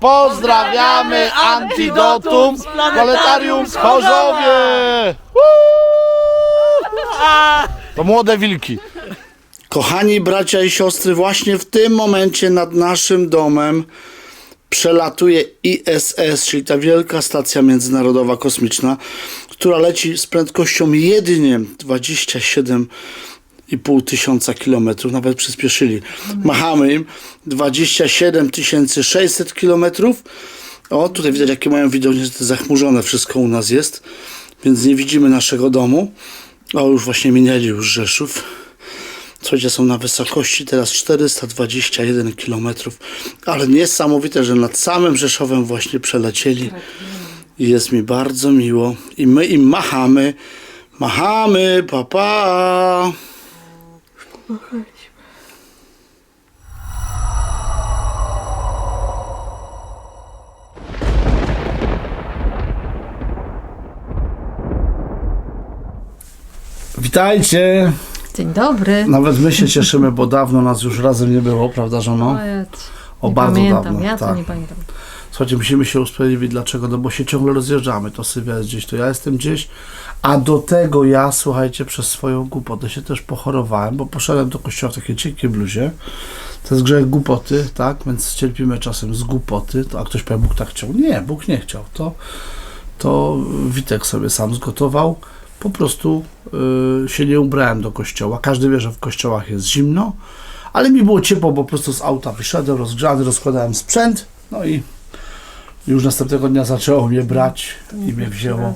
Pozdrawiamy Antidotum Planetarium z Chorzowie! To młode wilki. Kochani bracia i siostry, właśnie w tym momencie nad naszym domem przelatuje ISS, czyli ta wielka stacja międzynarodowa kosmiczna, która leci z prędkością jedynie 27,5 tysiąca kilometrów, nawet przyspieszyli. Machamy im 27 600 kilometrów. O, tutaj widać jakie mają widok, niestety zachmurzone wszystko u nas jest, więc nie widzimy naszego domu. O, już właśnie minęli już Rzeszów. Słuchajcie, są na wysokości teraz 421 km, ale niesamowite, że nad samym Rzeszowem właśnie przelecieli. Jest mi bardzo miło. I my im machamy. Machamy, papa. Pa. Witajcie! Dzień dobry. Nawet my się cieszymy, bo dawno nas już razem nie było, prawda, żono? Ojej, O, nie bardzo pamiętam, dawno, ja to tak. nie pamiętam. Słuchajcie, musimy się usprawiedliwić. Dlaczego? No bo się ciągle rozjeżdżamy. To Sylwia jest gdzieś, to ja jestem gdzieś. A do tego ja, słuchajcie, przez swoją głupotę się też pochorowałem, bo poszedłem do kościoła w takiej cienkiej bluzie. To jest grzech głupoty, tak? Więc cierpimy czasem z głupoty. To, a ktoś powie, Bóg tak chciał. Nie, Bóg nie chciał. To, to Witek sobie sam zgotował. Po prostu y, się nie ubrałem do kościoła. Każdy wie, że w kościołach jest zimno, ale mi było ciepło, bo po prostu z auta wyszedłem, rozgrzany, rozkładałem sprzęt, no i już następnego dnia zaczęło mnie brać i mnie wzięło.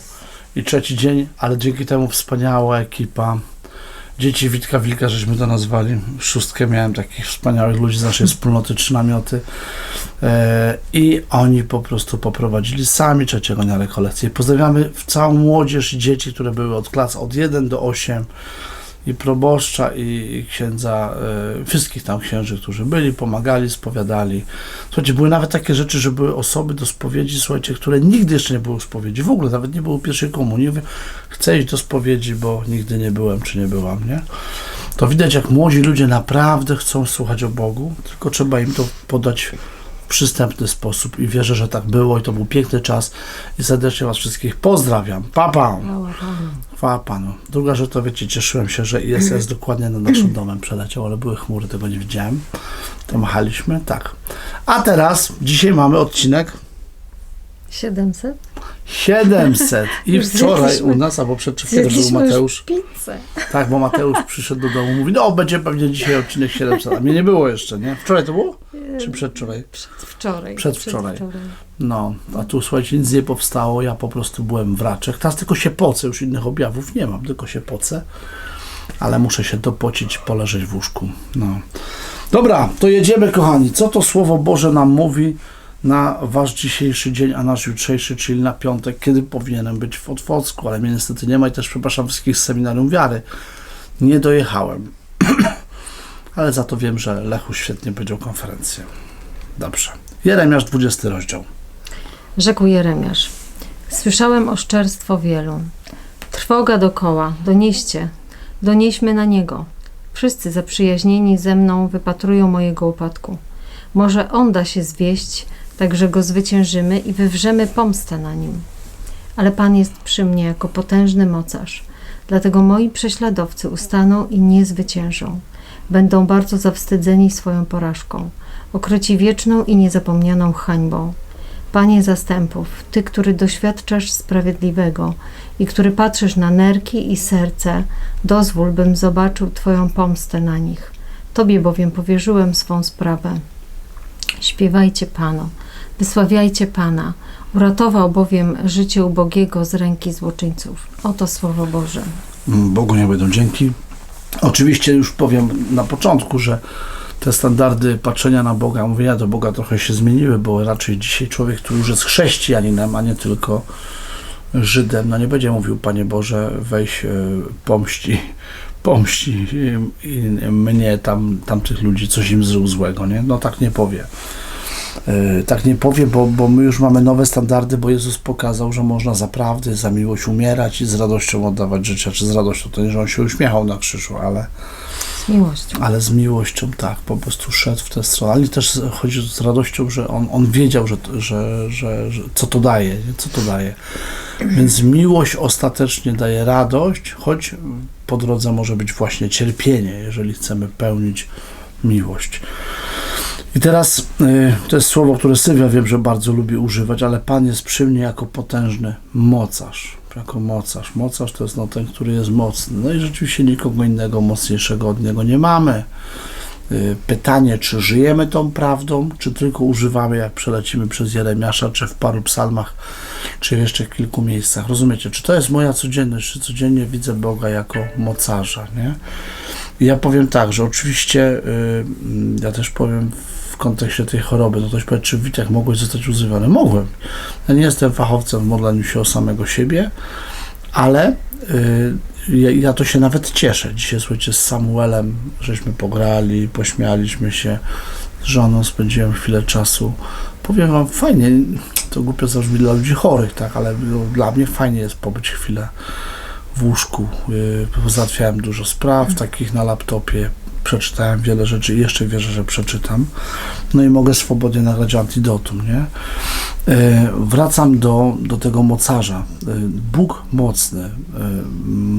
I trzeci dzień, ale dzięki temu wspaniała ekipa. Dzieci Witka Wilka, żeśmy to nazwali. Szóstkę miałem takich wspaniałych ludzi z naszej wspólnoty, trzy namioty. E, I oni po prostu poprowadzili sami trzeciego dnia rekolekcję. Pozdrawiamy w całą młodzież i dzieci, które były od klas od 1 do 8 i proboszcza i, księdza, e, wszystkich tam księży, którzy byli, pomagali, spowiadali. Słuchajcie, były nawet takie rzeczy, że były osoby do spowiedzi, słuchajcie, które nigdy jeszcze nie były w spowiedzi, w ogóle nawet nie było pierwszej komunii. Mówię, chcę iść do spowiedzi, bo nigdy nie byłem, czy nie byłam, nie? To widać, jak młodzi ludzie naprawdę chcą słuchać o Bogu, tylko trzeba im to podać przystępny sposób i wierzę, że tak było i to był piękny czas i serdecznie Was wszystkich pozdrawiam. Pa, pa. Chwała Panu. Druga rzecz to wiecie, cieszyłem się, że ISS dokładnie nad naszym domem przeleciał, ale były chmury, tego nie widziałem. To machaliśmy, tak. A teraz, dzisiaj mamy odcinek 700? 700 i wczoraj u nas, albo przedwczoraj był Mateusz. pizzę. Tak, bo Mateusz przyszedł do domu, mówi, no będzie pewnie dzisiaj odcinek 700, a mnie nie było jeszcze, nie? Wczoraj to było? Czy przedwczoraj? Przedwczoraj. Przedwczoraj. No, a tu słuchajcie, nic nie powstało, ja po prostu byłem w raczek. Teraz tylko się pocę, już innych objawów nie mam, tylko się pocę. Ale muszę się dopocić, poleżeć w łóżku. No. Dobra, to jedziemy kochani. Co to Słowo Boże nam mówi na wasz dzisiejszy dzień, a nasz jutrzejszy, czyli na piątek, kiedy powinienem być w Otwocku, ale mnie niestety nie ma i też przepraszam wszystkich z Seminarium Wiary. Nie dojechałem. ale za to wiem, że Lechu świetnie powiedział konferencję. Dobrze. Jeremiasz 20 rozdział. Rzekł Jeremiasz. Słyszałem oszczerstwo wielu. Trwoga dokoła. Donieście. Donieśmy na niego. Wszyscy zaprzyjaźnieni ze mną wypatrują mojego upadku. Może on da się zwieść, tak że go zwyciężymy i wywrzemy pomstę na nim. Ale Pan jest przy mnie jako potężny mocarz. Dlatego moi prześladowcy ustaną i nie zwyciężą. Będą bardzo zawstydzeni swoją porażką, okryci wieczną i niezapomnianą hańbą. Panie zastępów, Ty, który doświadczasz sprawiedliwego i który patrzysz na nerki i serce, dozwól, bym zobaczył Twoją pomstę na nich. Tobie bowiem powierzyłem swą sprawę. Śpiewajcie Panu, wysławiajcie Pana. Uratował bowiem życie ubogiego z ręki złoczyńców. Oto Słowo Boże. Bogu nie będą dzięki. Oczywiście już powiem na początku, że te standardy patrzenia na Boga, mówienia do Boga trochę się zmieniły, bo raczej dzisiaj człowiek, który już jest chrześcijaninem, a nie tylko Żydem, no nie będzie mówił, Panie Boże, weź e, pomści, pomści mnie, tam, tamtych ludzi, coś im zrób złego, nie? No tak nie powie. E, Tak nie powie, bo, bo my już mamy nowe standardy, bo Jezus pokazał, że można za prawdę, za miłość umierać i z radością oddawać życie. Czy z radością to nie, że On się uśmiechał na krzyżu, ale Z miłością. ale z miłością, tak, po prostu szedł w tę stronę, ale też chodzi z radością, że on, on wiedział, że, że, że, że co to daje, nie? co to daje. Więc miłość ostatecznie daje radość, choć po drodze może być właśnie cierpienie, jeżeli chcemy pełnić miłość. I teraz y, to jest słowo, które Sylwia wiem, że bardzo lubi używać, ale Pan jest przy mnie jako potężny mocarz. Jako mocarz. Mocarz to jest no, ten, który jest mocny. No i rzeczywiście nikogo innego mocniejszego od niego nie mamy. Y, Pytanie, czy żyjemy tą prawdą, czy tylko używamy, jak przelecimy przez Jeremiasza, czy w paru psalmach, czy jeszcze w kilku miejscach. Rozumiecie? Czy to jest moja codzienność, czy codziennie widzę Boga jako mocarza, nie? I ja powiem tak, że oczywiście, y, mm, ja też powiem w kontekście tej choroby, no ktoś powie, czy Witek mogłeś zostać używany? Mogłem. Ja nie jestem fachowcem w modleniu się o samego siebie, ale y, ja, ja to się nawet cieszę. Dzisiaj, słuchajcie, z Samuelem żeśmy pograli, pośmialiśmy się, z żoną spędziłem chwilę czasu. Powiem wam, fajnie, to głupio zabrzmi dla ludzi chorych, tak, ale no, dla mnie fajnie jest pobyć chwilę w łóżku. Yy, Załatwiałem dużo spraw takich na laptopie, przeczytałem wiele rzeczy i jeszcze wierzę, że przeczytam. No i mogę swobodnie nagrać antidotum, nie? Yy, Wracam do, do tego mocarza. Yy, Bóg mocny yy,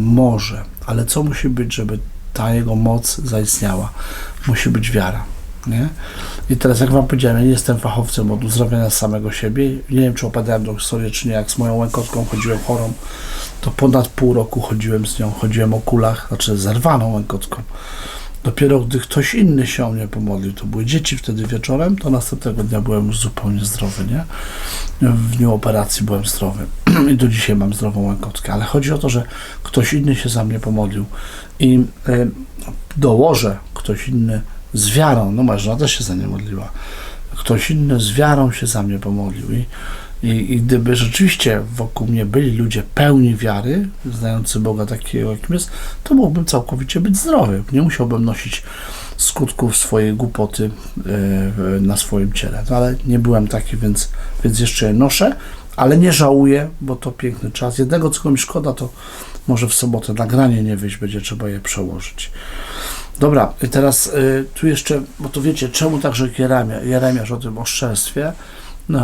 może, ale co musi być, żeby ta jego moc zaistniała? Musi być wiara. Nie? I teraz, jak Wam powiedziałem, ja nie jestem fachowcem od uzdrawiania samego siebie. Nie wiem, czy opadałem tą historię, czy nie. Jak z moją łękotką chodziłem chorą, to ponad pół roku chodziłem z nią, chodziłem o kulach, znaczy zerwaną łękotką. Dopiero gdy ktoś inny się o mnie pomodlił, to były dzieci wtedy wieczorem, to następnego dnia byłem już zupełnie zdrowy, nie? W dniu operacji byłem zdrowy. I do dzisiaj mam zdrową łękotkę, ale chodzi o to, że ktoś inny się za mnie pomodlił. I y, dołożę ktoś inny z wiarą, no moja żona też się za nie modliła, ktoś inny z wiarą się za mnie pomodlił. I, i, i gdyby rzeczywiście wokół mnie byli ludzie pełni wiary, znający Boga takiego, jakim jest, to mógłbym całkowicie być zdrowy. Nie musiałbym nosić skutków swojej głupoty e, na swoim ciele. No, ale nie byłem taki, więc, więc jeszcze je noszę, ale nie żałuję, bo to piękny czas. Jednego, co mi szkoda, to może w sobotę nagranie nie wyjść, będzie trzeba je przełożyć. Dobra, i teraz y, tu jeszcze, bo to wiecie, czemu także Jeremia, Jeremiasz o tym oszczerstwie? No,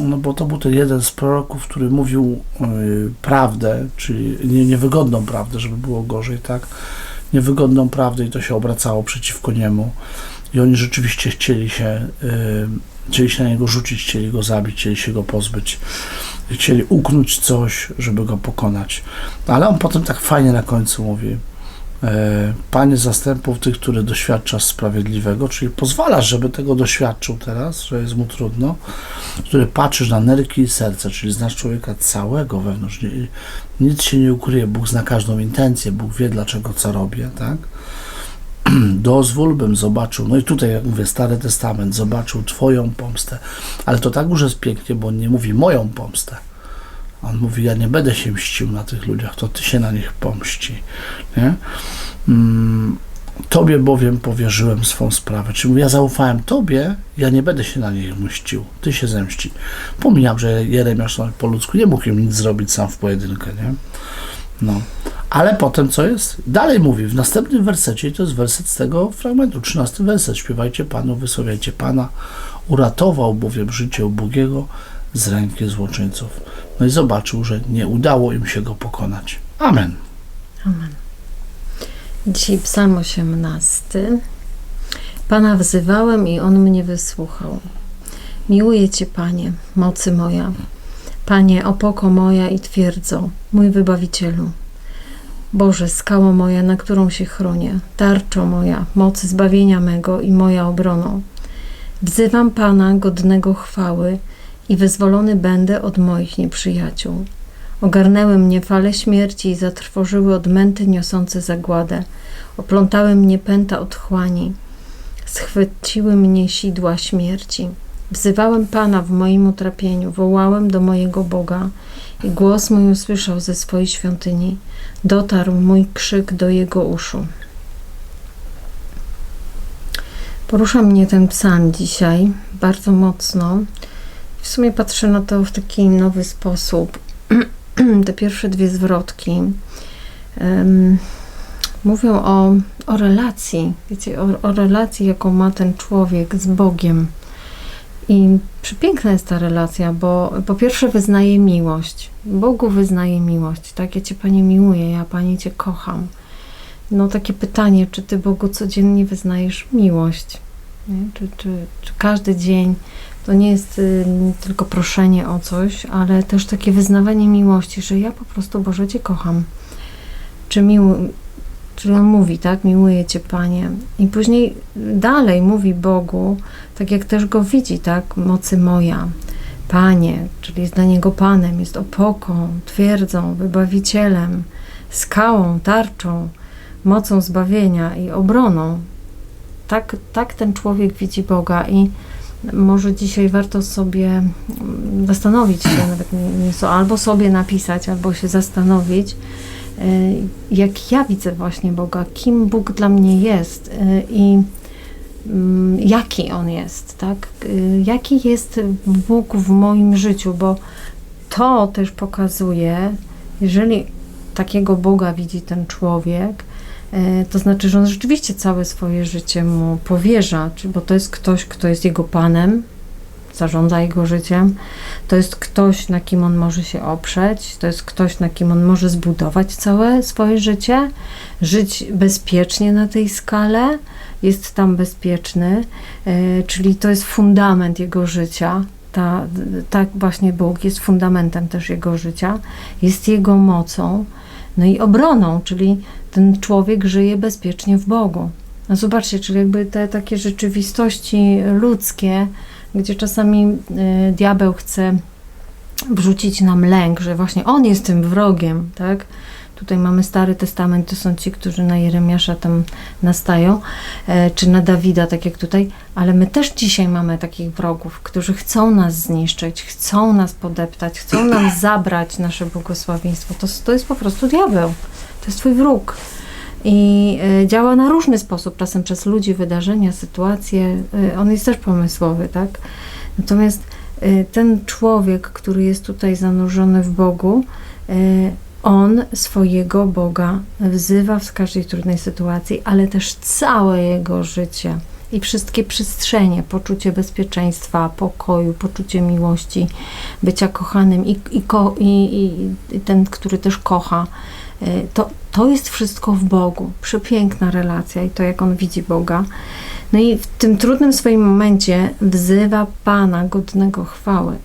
no bo to był ten jeden z proroków, który mówił y, prawdę, czyli nie, niewygodną prawdę, żeby było gorzej, tak? Niewygodną prawdę i to się obracało przeciwko niemu. I oni rzeczywiście chcieli się, y, chcieli się na niego rzucić, chcieli go zabić, chcieli się go pozbyć. Chcieli uknąć coś, żeby go pokonać. Ale on potem tak fajnie na końcu mówi, e, Panie zastępów tych, który doświadcza sprawiedliwego, czyli pozwalasz, żeby tego doświadczył teraz, że jest mu trudno, który patrzysz na nerki i serce, czyli znasz człowieka całego wewnątrz. Nic się nie ukryje, Bóg zna każdą intencję, Bóg wie dlaczego co robię, tak? Dozwól, bym zobaczył, no i tutaj, jak mówię, Stary Testament, zobaczył Twoją pomstę, ale to tak już jest pięknie, bo on nie mówi moją pomstę. On mówi, ja nie będę się mścił na tych ludziach, to Ty się na nich pomści. Nie? Mm, Tobie bowiem powierzyłem swą sprawę. Czyli ja zaufałem Tobie, ja nie będę się na nich mścił. Ty się zemści. Pomijam, że Jeremiasz po ludzku nie mógł im nic zrobić sam w pojedynkę, nie? No. Ale potem co jest? Dalej mówi, w następnym wersecie, i to jest werset z tego fragmentu, 13 werset, śpiewajcie Panu, wysławiajcie Pana, uratował bowiem życie ubogiego z ręki złoczyńców. No i zobaczył, że nie udało im się go pokonać. Amen. Amen. Dzisiaj psalm 18. Pana wzywałem i On mnie wysłuchał. Miłuję Cię, Panie, mocy moja. Panie, opoko moja i twierdzo, mój Wybawicielu. Boże, skała moja, na którą się chronię, tarczo moja, mocy zbawienia mego i moja obroną. Wzywam Pana godnego chwały i wyzwolony będę od moich nieprzyjaciół. Ogarnęły mnie fale śmierci i zatrwożyły odmęty niosące zagładę. Oplątały mnie pęta otchłani. Schwyciły mnie sidła śmierci. Wzywałem Pana w moim utrapieniu, wołałem do mojego Boga i głos mój usłyszał ze swojej świątyni. Dotarł mój krzyk do jego uszu. Porusza mnie ten psalm dzisiaj bardzo mocno. W sumie patrzę na to w taki nowy sposób. Te pierwsze dwie zwrotki. em, mówią o, o relacji, wiecie, o, o relacji, jaką ma ten człowiek z Bogiem. I przepiękna jest ta relacja, bo po pierwsze wyznaje miłość. Bogu wyznaje miłość. Tak, ja Cię, Panie, miłuję, ja, Panie, Cię kocham. No takie pytanie, czy Ty Bogu codziennie wyznajesz miłość? Czy, czy, czy każdy dzień to nie jest y, tylko proszenie o coś, ale też takie wyznawanie miłości, że ja po prostu Boże Cię kocham. Czy mił, czyli on mówi, tak, miłuję Cię Panie. I później dalej mówi Bogu, tak jak też Go widzi, tak, mocy moja. Panie, czyli jest dla Niego Panem, jest opoką, twierdzą, wybawicielem, skałą, tarczą, mocą zbawienia i obroną. Tak, tak ten człowiek widzi Boga i może dzisiaj warto sobie zastanowić się, nawet nie, nie so, albo sobie napisać, albo się zastanowić, y, jak ja widzę właśnie Boga, kim Bóg dla mnie jest y, i mm, jaki On jest, tak? Y, Jaki jest Bóg w moim życiu, bo to też pokazuje, jeżeli takiego Boga widzi ten człowiek, to znaczy, że on rzeczywiście całe swoje życie mu powierza, bo to jest ktoś, kto jest jego panem, zarządza jego życiem, to jest ktoś, na kim on może się oprzeć, to jest ktoś, na kim on może zbudować całe swoje życie, żyć bezpiecznie na tej skale, jest tam bezpieczny, e, czyli to jest fundament jego życia. Ta, tak właśnie Bóg jest fundamentem też jego życia, jest jego mocą, no i obroną, czyli ten człowiek żyje bezpiecznie w Bogu. No zobaczcie, czyli jakby te takie rzeczywistości ludzkie, gdzie czasami y, diabeł chce wrzucić nam lęk, że właśnie on jest tym wrogiem, tak? Tutaj mamy Stary Testament, to są ci, którzy na Jeremiasza tam nastają, e, czy na Dawida, tak jak tutaj, ale my też dzisiaj mamy takich wrogów, którzy chcą nas zniszczyć, chcą nas podeptać, chcą nam zabrać nasze błogosławieństwo. To, to jest po prostu diabeł, to jest twój wróg. I e, działa na różny sposób, czasem przez ludzi, wydarzenia, sytuacje. E, on jest też pomysłowy, tak? Natomiast e, ten człowiek, który jest tutaj zanurzony w Bogu, on swojego Boga wzywa w każdej trudnej sytuacji, ale też całe jego życie i wszystkie przestrzenie, poczucie bezpieczeństwa, pokoju, poczucie miłości, bycia kochanym i, i, ko, i, i, ten, który też kocha, to, to jest wszystko w Bogu. Przepiękna relacja i to, jak on widzi Boga. No i w tym trudnym swoim momencie wzywa Pana godnego chwały.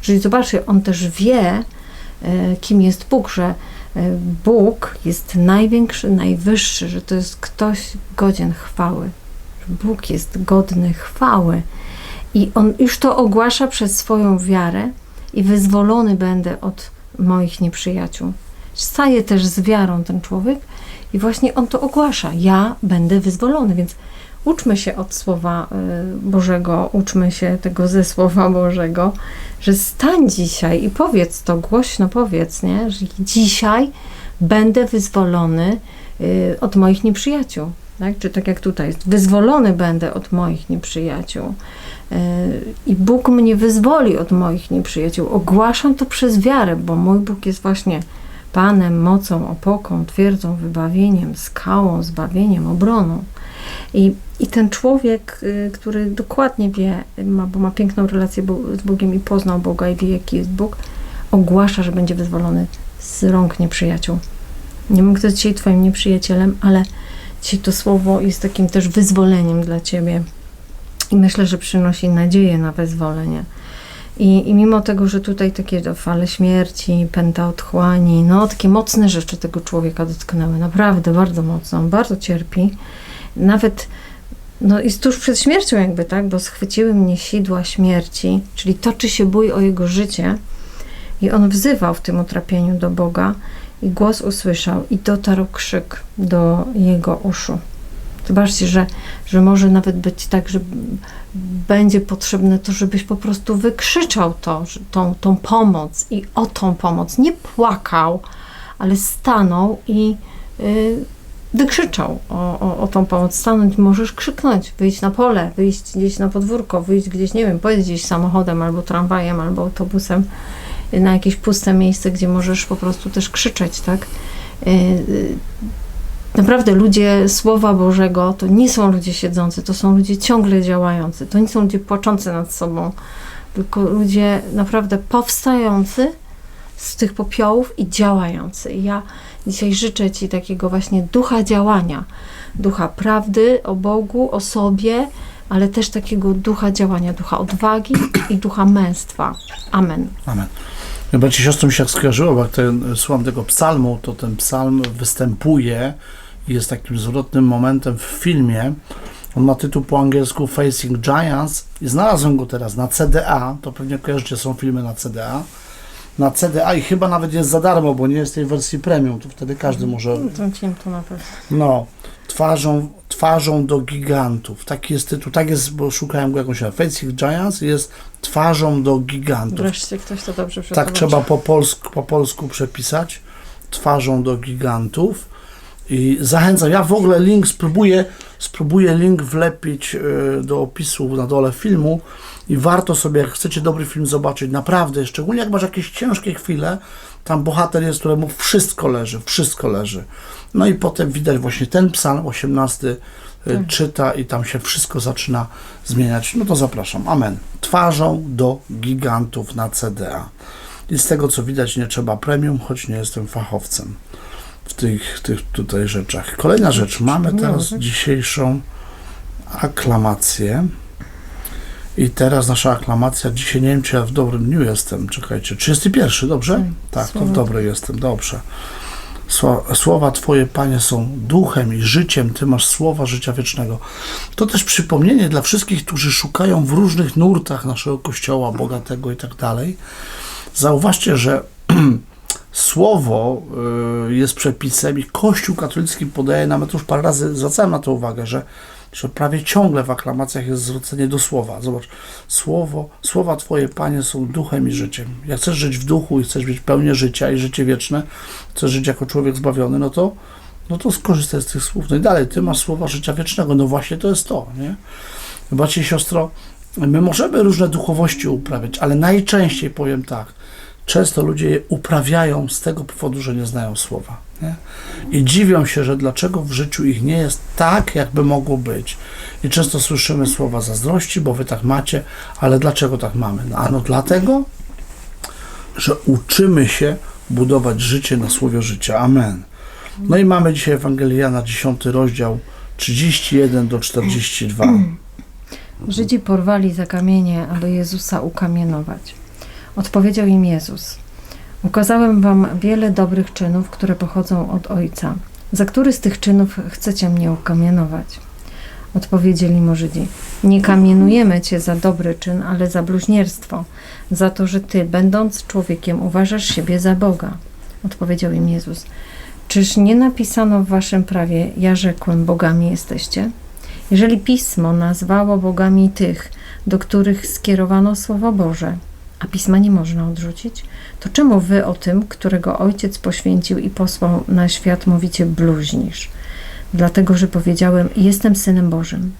Czyli zobaczcie, on też wie, e, kim jest Bóg, że e, Bóg jest największy, najwyższy, że to jest ktoś godzien chwały. Bóg jest godny chwały. I on już to ogłasza przez swoją wiarę i wyzwolony będę od moich nieprzyjaciół. Staje też z wiarą ten człowiek i właśnie on to ogłasza. Ja będę wyzwolony, więc uczmy się od Słowa y, Bożego, uczmy się tego ze Słowa Bożego, że stań dzisiaj i powiedz to, głośno powiedz, nie? że dzisiaj będę wyzwolony y, od moich nieprzyjaciół. Tak? Czy tak jak tutaj jest, wyzwolony będę od moich nieprzyjaciół. Y, I Bóg mnie wyzwoli od moich nieprzyjaciół. Ogłaszam to przez wiarę, bo mój Bóg jest właśnie Panem, mocą, opoką, twierdzą, wybawieniem, skałą, zbawieniem, obroną. I, I ten człowiek, y, który dokładnie wie, ma, bo ma piękną relację z Bogiem i poznał Boga i wie, jaki jest Bóg, ogłasza, że będzie wyzwolony z rąk nieprzyjaciół. Nie wiem, kto jest dzisiaj Twoim nieprzyjacielem, ale dzisiaj to słowo jest takim też wyzwoleniem dla Ciebie. I myślę, że przynosi nadzieję na wyzwolenie. I, I mimo tego, że tutaj takie fale śmierci, pęta otchłani, no takie mocne rzeczy tego człowieka dotknęły, naprawdę bardzo mocno, on bardzo cierpi. Nawet no, jest tuż przed śmiercią jakby, tak, bo schwyciły mnie sidła śmierci, czyli toczy się bój o jego życie i on wzywał w tym utrapieniu do Boga i głos usłyszał i dotarł krzyk do jego uszu. Zobaczcie, że, że może nawet być tak, że będzie potrzebne to, żebyś po prostu wykrzyczał to, tą, tą pomoc i o tą pomoc. Nie płakał, ale stanął i y, wykrzyczał o, o, o tą pomoc. Stanąć możesz krzyknąć, wyjść na pole, wyjść gdzieś na podwórko, wyjść gdzieś, nie wiem, pojedź gdzieś samochodem albo tramwajem, albo autobusem na jakieś puste miejsce, gdzie możesz po prostu też krzyczeć, tak? Y, y, naprawdę ludzie Słowa Bożego to nie są ludzie siedzący, to są ludzie ciągle działający. To nie są ludzie płaczący nad sobą, tylko ludzie naprawdę powstający z tych popiołów i działający. I ja dzisiaj życzę Ci takiego właśnie ducha działania, ducha prawdy o Bogu, o sobie, ale też takiego ducha działania, ducha odwagi i ducha męstwa. Amen. Amen. Braci i siostry mi się jak skojarzyło, bo jak ten, słucham tego psalmu, to ten psalm występuje i jest takim zwrotnym momentem w filmie. On ma tytuł po angielsku Facing Giants i znalazłem go teraz na CDA, to pewnie kojarzycie, są filmy na CDA. Na CDA i chyba nawet jest za darmo, bo nie jest tej wersji premium, to wtedy każdy może Ten film to na pewno. no, twarzą, twarzą do gigantów. Taki jest tytuł, tak jest, bo szukałem go jakąś Facing Giants jest twarzą do gigantów. Wreszcie ktoś to dobrze Tak przetłumaczył. trzeba po polsku, po polsku przepisać. Twarzą do gigantów. I zachęcam, ja w ogóle link spróbuję, spróbuję link wlepić y, do opisu na dole filmu i warto sobie, jak chcecie dobry film zobaczyć, naprawdę, szczególnie jak masz jakieś ciężkie chwile, tam bohater jest, któremu wszystko leży, wszystko leży. No i potem widać właśnie ten psalm 18 y, Tak. czyta i tam się wszystko zaczyna zmieniać. No to zapraszam. Amen. Twarzą do gigantów na CDA. I z tego co widać nie trzeba premium, choć nie jestem fachowcem w tych, tych tutaj rzeczach. Kolejna rzecz. Mamy teraz dzisiejszą aklamację. I teraz nasza aklamacja. Dzisiaj nie wiem, czy ja w dobrym dniu jestem. Czekajcie. 31, dobrze? Tak. Tak, to w dobry jestem. Dobrze. Słowa Twoje, Panie, są duchem i życiem. Ty masz słowa życia wiecznego. To też przypomnienie dla wszystkich, którzy szukają w różnych nurtach naszego Kościoła bogatego i tak dalej. Zauważcie, że słowo y, jest przepisem i Kościół katolicki podaje nam, ja to już parę razy zwracałem na to uwagę, że, że prawie ciągle w aklamacjach jest zwrócenie do słowa. Zobacz, słowo, słowa Twoje, Panie, są duchem i życiem. Jak chcesz żyć w duchu i chcesz mieć pełnię życia i życie wieczne, chcesz żyć jako człowiek zbawiony, no to, no to skorzystaj z tych słów. No i dalej, Ty masz słowa życia wiecznego. No właśnie to jest to, nie? I siostro, my możemy różne duchowości uprawiać, ale najczęściej powiem tak, często ludzie je uprawiają z tego powodu, że nie znają słowa. Nie? I dziwią się, że dlaczego w życiu ich nie jest tak, jakby mogło być. I często słyszymy słowa zazdrości, bo wy tak macie, ale dlaczego tak mamy? No, ano dlatego, że uczymy się budować życie na słowie życia. Amen. No i mamy dzisiaj Ewangelię Jana, 10 rozdział, 31 do 42. Żydzi porwali za kamienie, aby Jezusa ukamienować. Odpowiedział im Jezus: Ukazałem wam wiele dobrych czynów, które pochodzą od Ojca. Za który z tych czynów chcecie mnie ukamienować? Odpowiedzieli mu Żydzi: Nie kamienujemy cię za dobry czyn, ale za bluźnierstwo, za to, że ty, będąc człowiekiem, uważasz siebie za Boga. Odpowiedział im Jezus: Czyż nie napisano w waszym prawie: Ja rzekłem, bogami jesteście? Jeżeli pismo nazwało bogami tych, do których skierowano Słowo Boże, a pisma nie można odrzucić, to czemu wy o tym, którego ojciec poświęcił i posłał na świat, mówicie bluźnisz? Dlatego, że powiedziałem, jestem synem Bożym.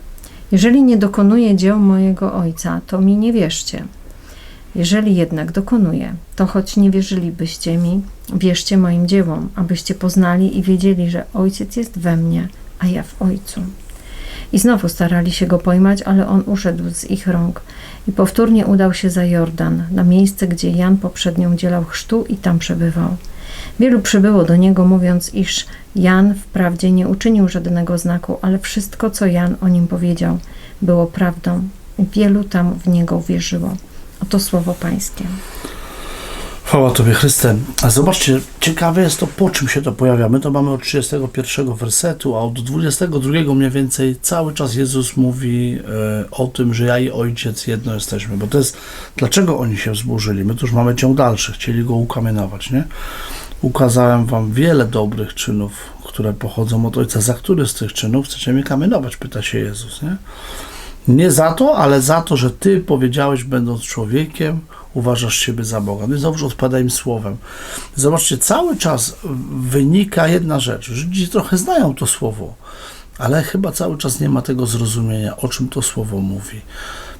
Jeżeli nie dokonuję dzieł mojego ojca, to mi nie wierzcie. Jeżeli jednak dokonuję, to choć nie wierzylibyście mi, wierzcie moim dziełom, abyście poznali i wiedzieli, że ojciec jest we mnie, a ja w ojcu. I znowu starali się go pojmać, ale on uszedł z ich rąk i powtórnie udał się za Jordan, na miejsce, gdzie Jan poprzednio udzielał chrztu i tam przebywał. Wielu przybyło do niego, mówiąc, iż Jan wprawdzie nie uczynił żadnego znaku, ale wszystko, co Jan o nim powiedział, było prawdą. Wielu tam w niego uwierzyło. Oto słowo Pańskie. Chwała Tobie, Chryste. A zobaczcie, ciekawe jest to, po czym się to pojawia. My to mamy od 31 wersetu, a od 22 mniej więcej cały czas Jezus mówi e, o tym, że ja i Ojciec jedno jesteśmy. Bo to jest, dlaczego oni się wzburzyli? My tu już mamy ciąg dalszy, chcieli Go ukamienować, nie? Ukazałem Wam wiele dobrych czynów, które pochodzą od Ojca. Za który z tych czynów chcecie mnie kamienować? Pyta się Jezus, nie? Nie za to, ale za to, że Ty powiedziałeś, będąc człowiekiem, uważasz siebie za Boga. No i znowu odpowiada im słowem. Zobaczcie, cały czas wynika jedna rzecz. Żydzi trochę znają to słowo, ale chyba cały czas nie ma tego zrozumienia, o czym to słowo mówi.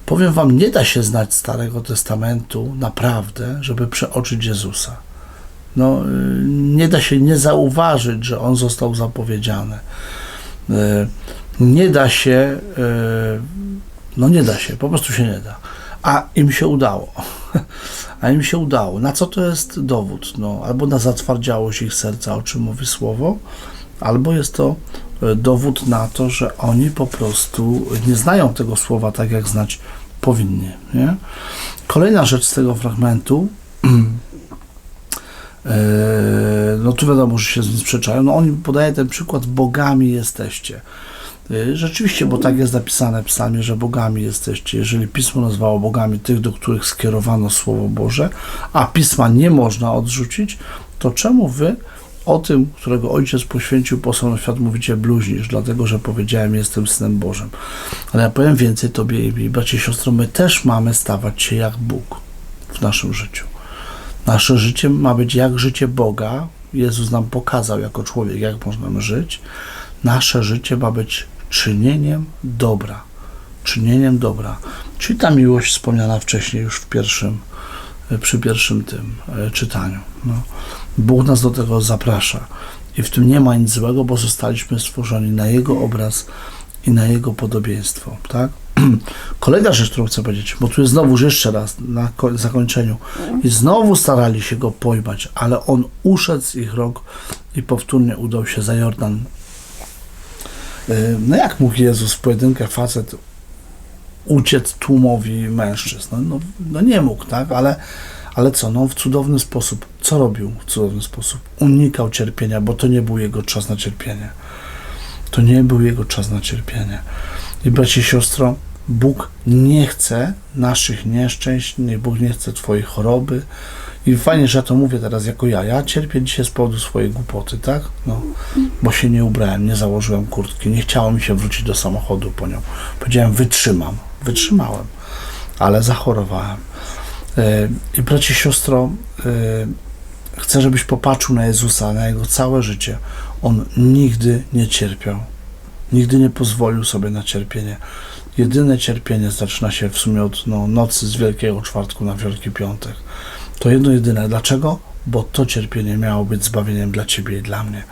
Powiem Wam, nie da się znać Starego Testamentu naprawdę, żeby przeoczyć Jezusa. no, y, nie da się nie zauważyć, że on został zapowiedziany. Y, Nie da się, y, no nie da się, po prostu się nie da. A im się udało. A im się udało. Na co to jest dowód? No, albo na zatwardziałość ich serca, o czym mówi słowo, albo jest to y, dowód na to, że oni po prostu nie znają tego słowa tak, jak znać powinni. Nie? Kolejna rzecz z tego fragmentu, e, no tu wiadomo, że się z nim sprzeczają, no on podaje ten przykład, bogami jesteście. E, Rzeczywiście, bo tak jest napisane w psalmie, że bogami jesteście. Jeżeli Pismo nazwało bogami tych, do których skierowano Słowo Boże, a Pisma nie można odrzucić, to czemu wy o tym, którego Ojciec poświęcił posłom na świat, mówicie bluźnisz, dlatego, że powiedziałem, jestem Synem Bożym. Ale ja powiem więcej Tobie i bracie i siostro, my też mamy stawać się jak Bóg w naszym życiu. Nasze życie ma być jak życie Boga. Jezus nam pokazał jako człowiek, jak możemy żyć. Nasze życie ma być czynieniem dobra. Czynieniem dobra. Czyli ta miłość wspomniana wcześniej już w pierwszym, przy pierwszym tym e, czytaniu. No. Bóg nas do tego zaprasza. I w tym nie ma nic złego, bo zostaliśmy stworzeni na Jego obraz i na Jego podobieństwo. Tak? Kolejna rzecz, którą chcę powiedzieć, bo tu jest znowu jeszcze raz na ko- zakończeniu. I znowu starali się go pojmać, ale on uszedł z ich rąk i powtórnie udał się za Jordan. No jak mógł Jezus pojedynkę facet uciec tłumowi mężczyzn? No, no, nie mógł, tak? Ale, ale co? No w cudowny sposób. Co robił w cudowny sposób? Unikał cierpienia, bo to nie był jego czas na cierpienie. To nie był jego czas na cierpienie. I bracie i siostro, Bóg nie chce naszych nieszczęść, nie, Bóg nie chce Twojej choroby. I fajnie, że ja to mówię teraz jako ja. Ja cierpię dzisiaj z powodu swojej głupoty, tak? No, bo się nie ubrałem, nie założyłem kurtki, nie chciało mi się wrócić do samochodu po nią. Powiedziałem, wytrzymam. Wytrzymałem, ale zachorowałem. E, I bracie siostro, e, chcę, żebyś popatrzył na Jezusa, na Jego całe życie. On nigdy nie cierpiał. Nigdy nie pozwolił sobie na cierpienie. Jedyne cierpienie zaczyna się w sumie od no, nocy z Wielkiego Czwartku na Wielki Piątek. To jedno jedyne. Dlaczego? Bo to cierpienie miało być zbawieniem dla Ciebie i dla mnie.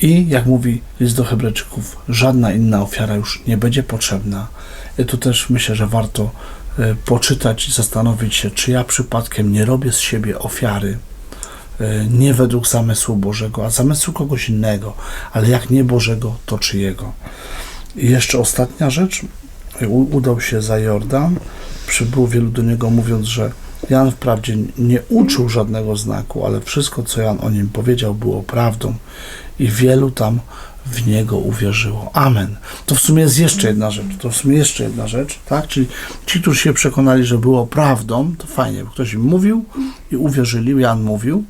I jak mówi list do Hebrajczyków, żadna inna ofiara już nie będzie potrzebna. I tu też myślę, że warto e, poczytać i zastanowić się, czy ja przypadkiem nie robię z siebie ofiary, e, nie według zamysłu Bożego, a zamysłu kogoś innego, ale jak nie Bożego, to czyjego. I jeszcze ostatnia rzecz. Udał się za Jordan. Przybyło wielu do niego, mówiąc, że Jan wprawdzie nie uczył żadnego znaku, ale wszystko, co Jan o nim powiedział, było prawdą i wielu tam w niego uwierzyło. Amen. To w sumie jest jeszcze jedna rzecz. To w sumie jeszcze jedna rzecz, tak? Czyli ci, którzy się przekonali, że było prawdą, to fajnie, bo ktoś im mówił i uwierzyli, Jan mówił,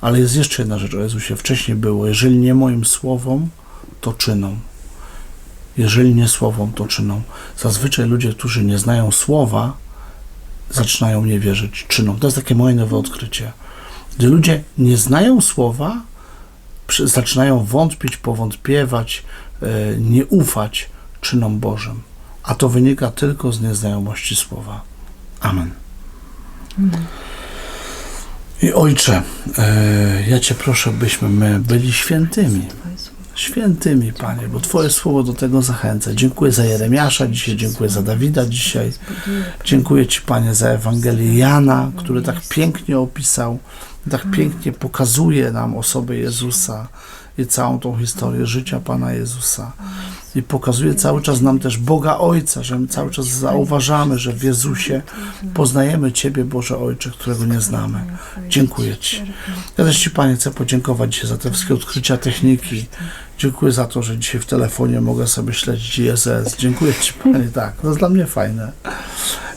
ale jest jeszcze jedna rzecz o Jezusie. Wcześniej było, jeżeli nie moim słowom, to czynom. Jeżeli nie słowom, to czynom. Zazwyczaj ludzie, którzy nie znają słowa, zaczynają nie wierzyć czynom. To jest takie moje nowe odkrycie. Gdy ludzie nie znają słowa, zaczynają wątpić, powątpiewać, e, nie ufać czynom Bożym. A to wynika tylko z nieznajomości słowa. Amen. I Ojcze, e, ja Cię proszę, byśmy my byli świętymi. Świętymi, Panie, bo Twoje słowo do tego zachęca. Dziękuję za Jeremiasza dzisiaj, dziękuję za Dawida dzisiaj. Dziękuję Ci, Panie, za Ewangelię Jana, który tak pięknie opisał, tak pięknie pokazuje nam osobę Jezusa i całą tą historię życia Pana Jezusa. I pokazuje cały czas nam też Boga Ojca, że my cały czas zauważamy, że w Jezusie poznajemy Ciebie, Boże Ojcze, którego nie znamy. Dziękuję Ci. Ja też Ci, Panie, chcę podziękować za te wszystkie odkrycia techniki. Dziękuję za to, że dzisiaj w telefonie mogę sobie śledzić ISS. Dziękuję Ci, Panie, tak, to jest dla mnie fajne.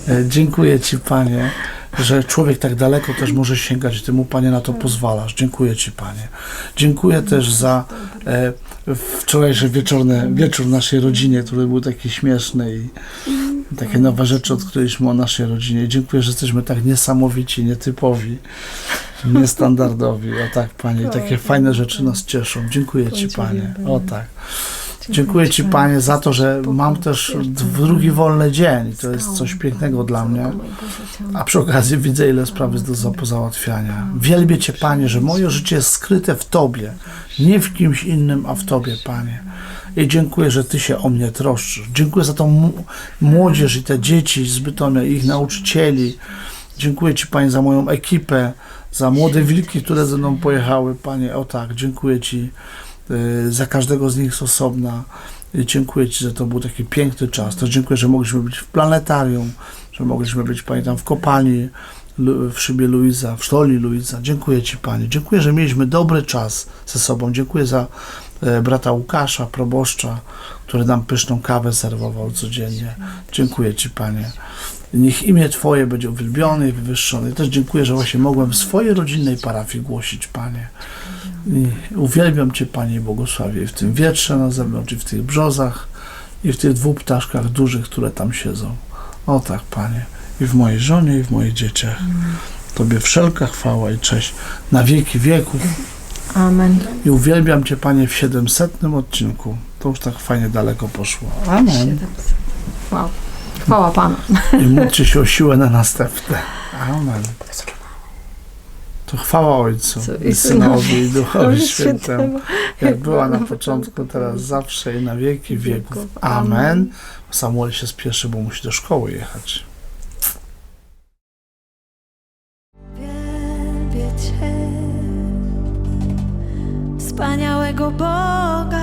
E, Dziękuję Ci, Panie, że człowiek tak daleko też może sięgać, Ty mu, Panie, na to pozwalasz. Dziękuję Ci, Panie. Dziękuję też za e, wczorajszy wieczór w naszej rodzinie, który był taki śmieszny i takie nowe rzeczy odkryliśmy o naszej rodzinie. Dziękuję, że jesteśmy tak niesamowici, nietypowi, niestandardowi. O tak, Panie, takie fajne rzeczy nas cieszą. Dziękuję Ci, Panie. O tak. Dziękuję Ci, Panie, za to, że mam też drugi wolny dzień. I to jest coś pięknego dla mnie. A przy okazji widzę, ile spraw jest do za- pozałatwiania. Wielbię Cię, Panie, że moje życie jest skryte w Tobie. Nie w kimś innym, a w Tobie, Panie. I dziękuję, że Ty się o mnie troszczysz. Dziękuję za tą młodzież i te dzieci z Bytomia, ich nauczycieli. Dziękuję Ci, Panie, za moją ekipę, za młode wilki, które ze mną pojechały, Panie. O tak, dziękuję Ci y, za każdego z nich z osobna. I dziękuję Ci, że to był taki piękny czas. Też dziękuję, że mogliśmy być w planetarium, że mogliśmy być, Panie, tam w kopalni w szybie Luiza, w sztoli Luiza. Dziękuję Ci, Panie. Dziękuję, że mieliśmy dobry czas ze sobą. Dziękuję za e, brata Łukasza, proboszcza, który nam pyszną kawę serwował codziennie. Dziękuję Ci, Panie. Niech imię Twoje będzie uwielbione i wywyższone. I też dziękuję, że właśnie mogłem w swojej rodzinnej parafii głosić, Panie. I uwielbiam Cię, Panie, i błogosławię i w tym wietrze na zewnątrz, i w tych brzozach, i w tych dwóch ptaszkach dużych, które tam siedzą. O tak, Panie. I w mojej żonie, i w moich dzieciach. Tobie wszelka chwała i cześć na wieki wieków. Amen. I uwielbiam Cię, Panie, w 700 odcinku. To już tak fajnie daleko poszło. Amen. Wow. Chwała Panu. I módlcie się o siłę na następne. Amen. To chwała Ojcu Co- i Synowi i Duchowi Świętemu, jak była na początku, teraz zawsze i na wieki wieków. Amen. Samuel się spieszy, bo musi do szkoły jechać. Wielbię Cię, wspaniałego Boga.